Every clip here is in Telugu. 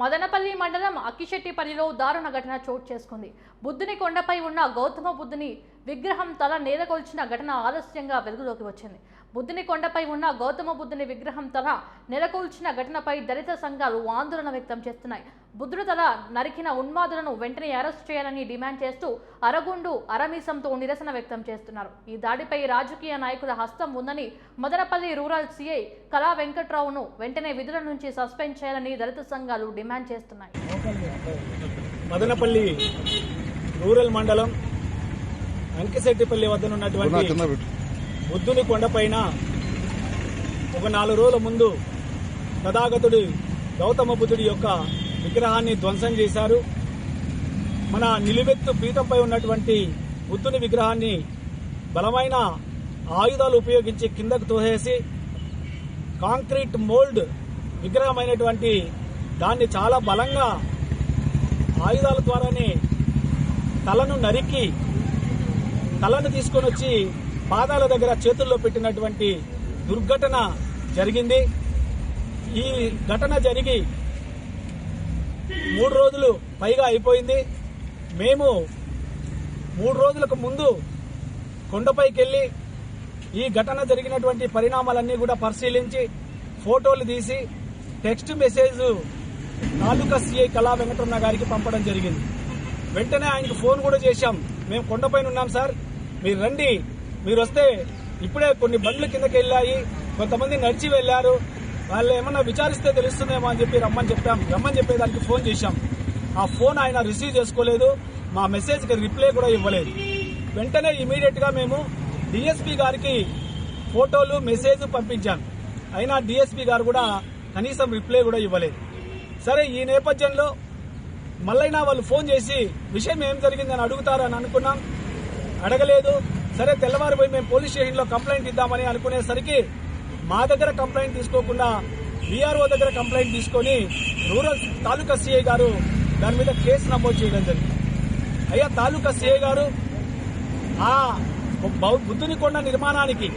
మదనపల్లి మండలం అక్కిశెట్టిపల్లిలో దారుణ ఘటన చోటు చేసుకుంది. బుద్ధుని కొండపై ఉన్న గౌతమ బుద్ధుని విగ్రహం తల నేలకొల్చిన ఘటన ఆలస్యంగా వెలుగులోకి వచ్చింది. బుద్ధుని కొండపై ఉన్న గౌతమ బుద్ధుని విగ్రహం తల నెలకొల్చిన ఘటనపై దళిత సంఘాలు ఆందోళన వ్యక్తం చేస్తున్నాయి. బుద్ధుడు తల నరికిన ఉన్మాదులను వెంటనే అరెస్ట్ చేయాలని డిమాండ్ చేస్తూ అరగుండు అరమీసంతో నిరసన వ్యక్తం చేస్తున్నారు. ఈ దాడిపై రాజకీయ నాయకుల హస్తం ఉందని మదనపల్లి రూరల్ సీఐ కళా వెంకట్రావును వెంటనే విధుల నుంచి సస్పెండ్ చేయాలని దళిత సంఘాలు డిమాండ్ చేస్తున్నాయి. మదనపల్లి రూరల్ మండలం అంకిశెట్టిపల్లి వద్ద నా ఉన్నటువంటి కింద పెట్టు. బుద్ధుని కొండపైన ఒక నాలుగు రోజుల ముందు తథాగతుడి గౌతమ బుద్ధుడి యొక్క విగ్రహాన్ని ధ్వంసం చేశారు. మన నిలువెత్తు పీఠంపై ఉన్నటువంటి బుద్ధుని విగ్రహాన్ని బలమైన ఆయుధాలు ఉపయోగించి కిందకు తోసేసి కాంక్రీట్ మోల్డ్ విగ్రహమైనటువంటి దాన్ని చాలా బలంగా ఆయుధాల ద్వారానే తలను నరికి తలను తీసుకొని వచ్చి పాదాల దగ్గర చేతుల్లో పెట్టినటువంటి దుర్ఘటన జరిగింది. ఈ ఘటన జరిగి మూడు రోజులు పైగా అయిపోయింది. మేము మూడు రోజులకు ముందు కొండపైకి వెళ్ళి ఈ ఘటన జరిగినటువంటి పరిణామాలన్నీ కూడా పరిశీలించి ఫోటోలు తీసి టెక్స్ట్ మెసేజ్ తాలూకా సిఐ కళా వెంకటరమణ గారికి పంపడం జరిగింది. వెంటనే ఆయనకు ఫోన్ కూడా చేశాం. మేము కొండపైన ఉన్నాం సార్. మీరు రండి. మీరు వస్తే ఇప్పుడే కొన్ని బండ్లు కిందకి వెళ్ళాయి. కొంతమంది నడిచి వెళ్ళారు. వాళ్ళు ఏమన్నా విచారిస్తే తెలుస్తుందేమో అని చెప్పి రమ్మని చెప్పాం. రమ్మని చెప్పేదానికి ఫోన్ చేశాం. ఆ ఫోన్ ఆయన రిసీవ్ చేసుకోలేదు. మా మెసేజ్కి రిప్లై కూడా ఇవ్వలేదు. వెంటనే ఇమీడియట్గా మేము డిఎస్పీ గారికి ఫోటోలు మెసేజ్ పంపించాను అయినా డిఎస్పీ గారు కూడా కనీసం రిప్లై కూడా ఇవ్వలేదు. సరే ఈ నేపథ్యంలో మళ్ళైనా వాళ్ళు ఫోన్ చేసి విషయం ఏం జరిగిందని అడుగుతారని అనుకున్నాం. అడగలేదు. సరే తెల్లవారిపోయి మేము పోలీస్ స్టేషన్లో కంప్లైంట్ ఇద్దామని అనుకునేసరికి మా దగ్గర కంప్లైంట్ తీసుకోకుండా బీఆర్ఓ దగ్గర కంప్లైంట్ తీసుకొని రూరల్ తాలూకా సీఐ గారు దాని మీద కేసు నమోదు చేయడం జరిగింది. అయ్యా తాలూకా సీఐ గారు ఆ బుద్ధుని కొండ నిర్మాణానికి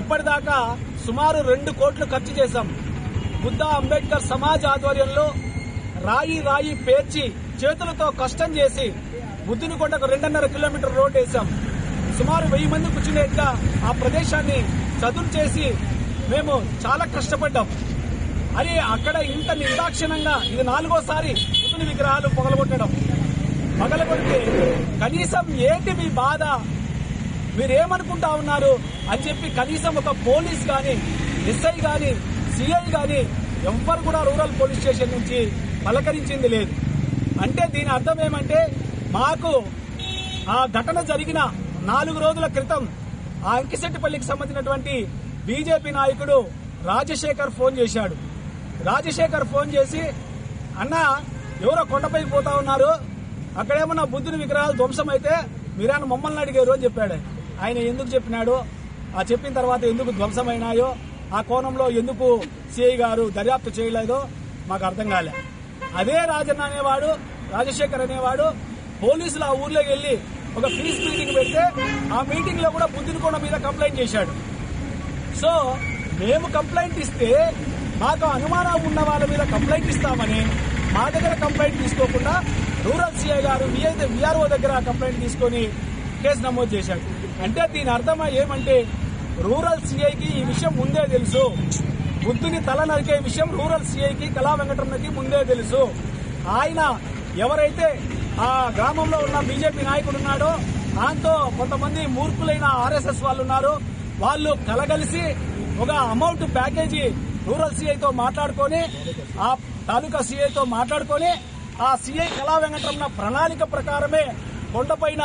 ఇప్పటిదాకా సుమారు రెండు కోట్లు ఖర్చు చేశాం. బుద్ధ అంబేద్కర్ సమాజ్ ఆధ్వర్యంలో రాయి రాయి పేర్చి చేతులతో కష్టం చేసి బుద్ధుని కొండకు రెండున్నర కిలోమీటర్ రోడ్డు వేశాం. సుమారు వెయ్యి మంది కూర్చునేట్టుగా ఆ ప్రదేశాన్ని చదును చేసి మేము చాలా కష్టపడ్డాం. అది అక్కడ ఇంత నిర్దాక్షిణంగా ఇది నాలుగోసారి బుద్ధుని విగ్రహాలు పొగలగొట్టడం. పగలగొడితే కనీసం ఏంటి మీ బాధ? మీరేమనుకుంటా ఉన్నారు? అని చెప్పి కనీసం ఒక పోలీస్ గాని ఎస్ఐ గాని సిఐ గాని ఎవ్వరు కూడా రూరల్ పోలీస్ స్టేషన్ నుంచి పలకరించింది లేదు. అంటే దీని అర్థం ఏమంటే మాకు ఆ ఘటన జరిగిన నాలుగు రోజుల క్రితం ఆ అంకిశెట్టిపల్లికి సంబంధించినటువంటి బీజేపీ నాయకుడు రాజశేఖర్ ఫోన్ చేశాడు. రాజశేఖర్ ఫోన్ చేసి అన్న ఎవరో కొండపైకి పోతా ఉన్నారు. అక్కడేమన్నా బుద్ధుని విగ్రహాలు ధ్వంసం అయితే మీరేమన్నా మమ్మల్ని అడిగారు అని చెప్పాడు. ఆయన ఎందుకు చెప్పినాడు? ఆ చెప్పిన తర్వాత ఎందుకు ధ్వంసమైనాయో ఆ కోణంలో ఎందుకు సిఐ గారు దర్యాప్తు చేయలేదో మాకు అర్థం కాలే. అదే రాజన్న అనేవాడు రాజశేఖర్ అనేవాడు పోలీసులు ఆ ఊర్లోకి వెళ్ళి ఒక పీస్ మీటింగ్ పెడితే ఆ మీటింగ్లో కూడా బుద్ధుని కొండ మీద కంప్లైంట్ చేశాడు. సో మేము కంప్లైంట్ ఇస్తే మాకు అనుమానం ఉన్న వాళ్ళ మీద కంప్లైంట్ ఇస్తామని మా దగ్గర కంప్లైంట్ తీసుకోకుండా రూరల్ సిఐ గారు విఆర్ఓ దగ్గర కంప్లైంట్ తీసుకొని కేసు నమోదు చేశాడు. అంటే దీని అర్థం ఏమంటే రూరల్ సిఐకి ఈ విషయం ముందే తెలుసు. బుద్ధుని తల నరికే విషయం రూరల్ సిఐకి కళా వెంకటరమణకి ముందే తెలుసు. ఆయన ఎవరైతే ఆ గ్రామంలో ఉన్న బీజేపీ నాయకుడు ఉన్నాడు. దాంతో కొంతమంది మూర్ఖులైన ఆర్ఎస్ఎస్ వాళ్ళు ఉన్నారు. వాళ్ళు కలగలిసి ఒక అమౌంట్ ప్యాకేజీ రూరల్ సిఐతో మాట్లాడుకొని ఆ తాలూకా సీఐతో మాట్లాడుకొని ఆ సీఐ కళా వెంకటరమణ ప్రణాళిక ప్రకారమే కొండపైన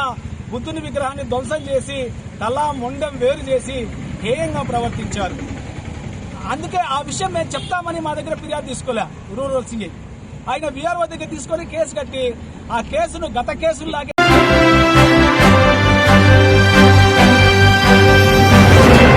బుద్ధుని విగ్రహాన్ని ధ్వంసం చేసి తలా మొండెం వేరు చేసి హేయంగా ప్రవర్తించారు. అందుకే ఆ విషయం మేము చెప్తామని మా దగ్గర ఫిర్యాదు తీసుకోలే రూరల్ సీఐ ఆయన విఆర్ఓ దగ్గర తీసుకొని కేసు కట్టి ఆ కేసును గత కేసుల్లాగే